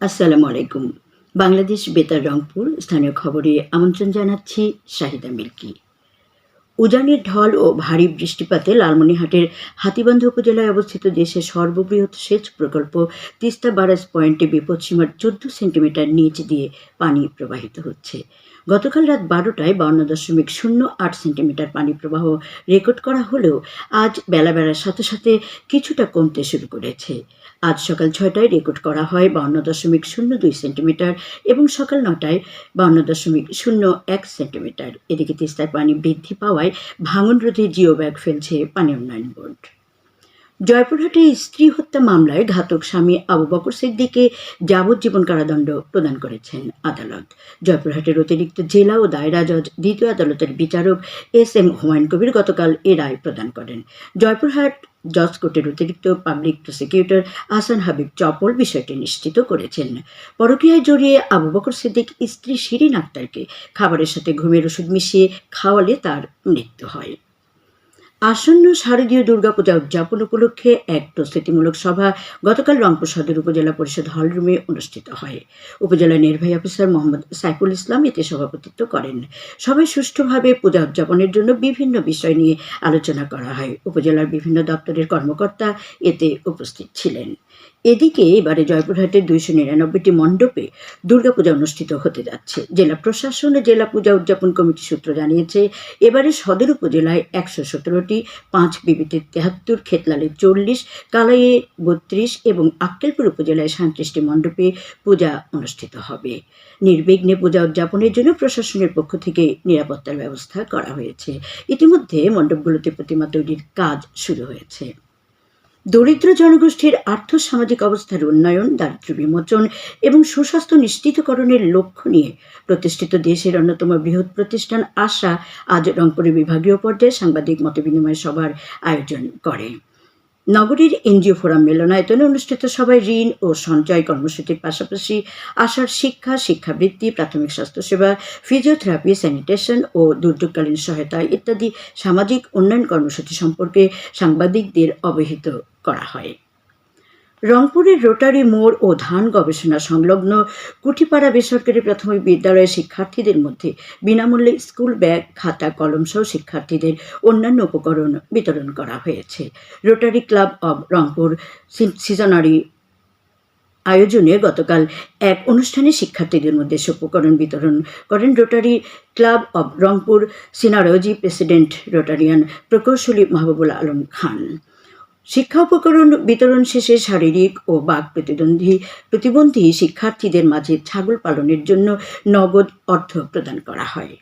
আসসালামু আলাইকুম। বাংলাদেশ বেতার রংপুর স্থানীয় খবরে আমন্ত্রণ জানাচ্ছি শাহিদা মিল্কি। উজানের ঢল ও ভারী বৃষ্টিপাতে লালমনিহাটের হাতিবান্ধ উপজেলায় অবস্থিত দেশের সর্ববৃহৎ সেচ প্রকল্প তিস্তা বারাস পয়েন্টে বিপদসীমার চোদ্দ সেন্টিমিটার নিচ দিয়ে পানি প্রবাহিত হচ্ছে। গতকাল রাত বারোটায় বাউন্ন দশমিক শূন্য আট সেন্টিমিটার পানি প্রবাহ রেকর্ড করা হলেও আজ বেলা বেলার সাথে সাথে কিছুটা কমতে শুরু করেছে। আজ সকাল ছয়টায় রেকর্ড করা হয় বাউন্ন দশমিক শূন্য দুই সেন্টিমিটার এবং সকাল নটায় বাউন্ন দশমিক শূন্য এক সেন্টিমিটার। এদিকে তিস্তায় পানি বৃদ্ধি পাওয়ায় ভাঙন রোধে জিও ব্যাগ ফেলছে পানি উন্নয়ন বোর্ড। জয়পুরহাটে স্ত্রী হত্যা মামলায় ঘাতক স্বামী আবু বকর সিদ্দিকে যাবজ্জীবন কারাদণ্ড প্রদান করেছেন আদালত। জয়পুরহাটের অতিরিক্ত জেলা ও দায়রা জজ দ্বিতীয় আদালতের বিচারক এস এম হুমায়ুন কবির গতকাল এ রায় প্রদান করেন। জয়পুরহাট জজ কোর্টের অতিরিক্ত পাবলিক প্রসিকিউটর আসান হাবিব চপল বিষয়টি নিশ্চিত করেছেন। পরকীয়ায় জড়িয়ে আবু বকর সিদ্দিক স্ত্রী শিরিন আক্তারকে খাবারের সাথে ঘুমের ওষুধ মিশিয়ে খাওয়ালে তার মৃত্যু হয়। আসন্ন শারদীয় দুর্গাপূজা উদযাপন উপলক্ষে এক প্রস্তুতিমূলক সভা গতকাল রংপুর সদর উপজেলা পরিষদ হল রুমে অনুষ্ঠিত হয়। উপজেলা নির্বাহী অফিসার মোহাম্মদ সাইফুল ইসলাম এতে সভাপতিত্ব করেন। সবাই সুষ্ঠুভাবে পূজা উদযাপনের জন্য বিভিন্ন বিষয় নিয়ে আলোচনা করা হয়। উপজেলার বিভিন্ন দপ্তরের কর্মকর্তা এতে উপস্থিত ছিলেন। এদিকে এবারে জয়পুরহাটের দুইশো নিরানব্বইটি মণ্ডপে দুর্গাপূজা অনুষ্ঠিত হতে যাচ্ছে। জেলা প্রশাসন জেলা পূজা উদযাপন কমিটি সূত্র জানিয়েছে, এবারে সদর উপজেলায় একশো সতেরোটি, পাঁচ বিবিতে তেহাত্তর, খেতলালে চল্লিশ, কালাইয়ে বত্রিশ এবং আক্কেলপুর উপজেলায় সাঁত্রিশটি মণ্ডপে পূজা অনুষ্ঠিত হবে। নির্বিঘ্নে পূজা উদযাপনের জন্য প্রশাসনের পক্ষ থেকে নিরাপত্তার ব্যবস্থা করা হয়েছে। ইতিমধ্যে মণ্ডপগুলোতে প্রতিমা তৈরির কাজ শুরু হয়েছে। দরিদ্র জনগোষ্ঠীর আর্থ সামাজিক অবস্থার উন্নয়ন দারিদ্র বিমোচন এবং সুস্বাস্থ্য নিশ্চিতকরণের লক্ষ্য নিয়ে প্রতিষ্ঠিত দেশের অন্যতম বৃহৎ প্রতিষ্ঠান আশা আজ রংপুরের বিভাগীয় পর্যায়ে সাংবাদিক মতবিনিময় সভার আয়োজন করে। নগরীর এনজিও ফোরাম মিলনায়তনে অনুষ্ঠিত সভায় ঋণ ও সঞ্চয় কর্মসূচির পাশাপাশি আশার শিক্ষা, শিক্ষাবৃত্তি, প্রাথমিক স্বাস্থ্যসেবা, ফিজিওথেরাপি, স্যানিটেশন ও দুর্যোগকালীন সহায়তা ইত্যাদি সামাজিক উন্নয়ন কর্মসূচি সম্পর্কে সাংবাদিকদের অবহিত করা হয়। রংপুরের রোটারি মোড় ও ধান গবেষণা সংলগ্ন কুঠিপাড়া বেসরকারি প্রাথমিক বিদ্যালয়ের শিক্ষার্থীদের মধ্যে বিনামূল্যে স্কুল ব্যাগ, খাতা, কলম সহ শিক্ষার্থীদের অন্যান্য উপকরণ বিতরণ করা হয়েছে। Rotary club of Rangpur synergy আয়োজনে গতকাল এক অনুষ্ঠানে শিক্ষার্থীদের মধ্যে উপকরণ বিতরণ করেন rotary club of Rangpur synergy president Rotarian প্রকৌশলী মাহবুবুল আলম খান। শিক্ষা উপকরণ বিতরণ শেষে শারীরিক ও বাক প্রতিদ্বন্দ্বী প্রতিবন্ধী শিক্ষার্থীদের মাঝে ছাগল পালনের জন্য নগদ অর্থ প্রদান করা হয়।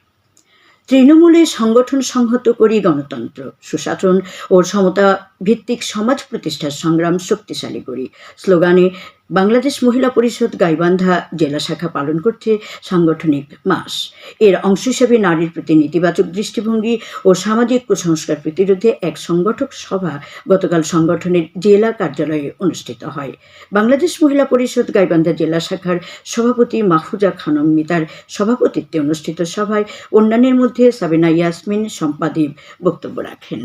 তৃণমূলে সংগঠন সংহত করি গণতন্ত্র, সুশাসন ও সমতা ভিত্তিক সমাজ প্রতিষ্ঠার সংগ্রাম শক্তিশালী করি। স্লোগানে বাংলাদেশ মহিলা পরিষদ গাইবান্ধা জেলা শাখা পালন করছে সাংগঠনিক মাস। এর অংশ হিসেবে নারীর প্রতি নেতিবাচক দৃষ্টিভঙ্গি ও সামাজিক কুসংস্কার প্রতিরোধে এক সংগঠক সভা গতকাল সংগঠনের জেলা কার্যালয়ে অনুষ্ঠিত হয়। বাংলাদেশ মহিলা পরিষদ গাইবান্ধা জেলা শাখার সভাপতি মাহফুজা খানম মিতার সভাপতিত্বে অনুষ্ঠিত সভায় অন্যান্যের মধ্যে সাবিনা ইয়াসমিন সম্পাদীপ বক্তব্য রাখেন।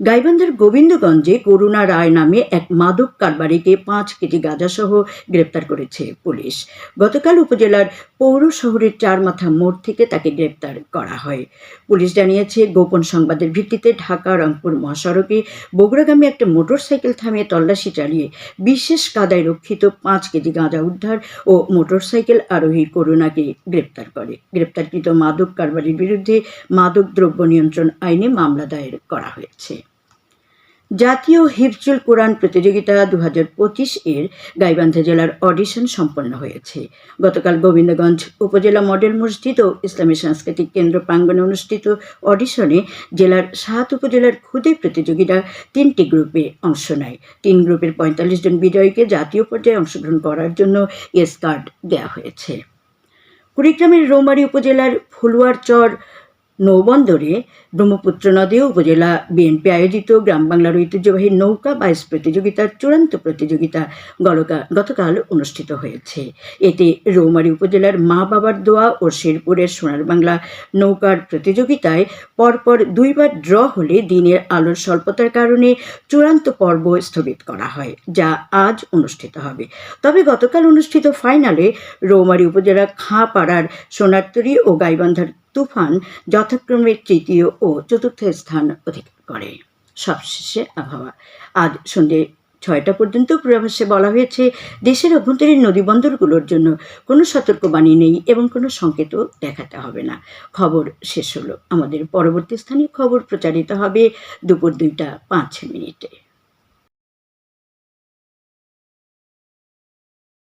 গাইবান্ধার গোবিন্দগঞ্জে করুণা রায় নামে এক মাদক কারবারিকে পাঁচ কেজি গাঁজাসহ গ্রেপ্তার করেছে পুলিশ। গতকাল উপজেলার পৌর শহরের চারমাথা মোড় থেকে তাকে গ্রেপ্তার করা হয়। পুলিশ জানিয়েছে, গোপন সংবাদের ভিত্তিতে ঢাকা, রংপুর মহাসড়কে বগুড়াগামী একটা মোটরসাইকেল থামিয়ে তল্লাশি চালিয়ে বিশেষ কাদায় রক্ষিত পাঁচ কেজি গাঁজা উদ্ধার ও মোটরসাইকেল আরোহী করুণাকে গ্রেপ্তার করে। গ্রেপ্তারকৃত মাদক কারবারির বিরুদ্ধে মাদক দ্রব্য নিয়ন্ত্রণ আইনে মামলা দায়ের করা হয়েছে। জাতীয় হিফজুল কোরআন প্রতিযোগিতা দু পঁচিশ এর গাইবান্ধা জেলার অডিশন সম্পন্ন হয়েছে। গতকাল গোবিন্দগঞ্জ উপজেলা মডেল মসজিদ ও ইসলামী সাংস্কৃতিক কেন্দ্র প্রাঙ্গণে অনুষ্ঠিত অডিশনে জেলার সাত উপজেলার ক্ষুদে প্রতিযোগীরা তিনটি গ্রুপে অংশ নেয়। তিন গ্রুপের পঁয়তাল্লিশ জন বিজয়ীকে জাতীয় পর্যায়ে অংশগ্রহণ করার জন্য এস কার্ড দেওয়া হয়েছে। কুড়িগ্রামের রৌমারী উপজেলার ফুলুয়ার চর নৌবন্দরে ব্রহ্মপুত্র নদে উপজেলা বিএনপি আয়োজিত গ্রাম বাংলার ঐতিহ্যবাহী নৌকা বাইস প্রতিযোগিতার চূড়ান্ত প্রতিযোগিতা গতকাল অনুষ্ঠিত হয়েছে। এতে রৌমারী উপজেলার মা বাবার দোয়া ও শেরপুরের সোনার বাংলা নৌকার প্রতিযোগিতায় পরপর দুইবার ড্র হলে দিনের আলোর স্বল্পতার কারণে চূড়ান্ত পর্ব স্থগিত করা হয়, যা আজ অনুষ্ঠিত হবে। তবে গতকাল অনুষ্ঠিত ফাইনালে রৌমারী উপজেলার খাঁপাড়ার সোনারতরী ও গাইবান্ধার তুফান যথাক্রমে তৃতীয় ও চতুর্থ স্থান অধিকার করে। সবশেষে আবহাওয়া। আজ সন্ধে ছয়টা পর্যন্ত পূর্বাভাসে বলা হয়েছে, দেশের অভ্যন্তরীণ নদীবন্দরগুলোর জন্য কোনো সতর্কবাণী নেই এবং কোনো সংকেতও দেখাতে হবে না। খবর শেষ হলো। আমাদের পরবর্তী স্থানীয় খবর প্রচারিত হবে দুপুর দুইটা পাঁচ মিনিটে।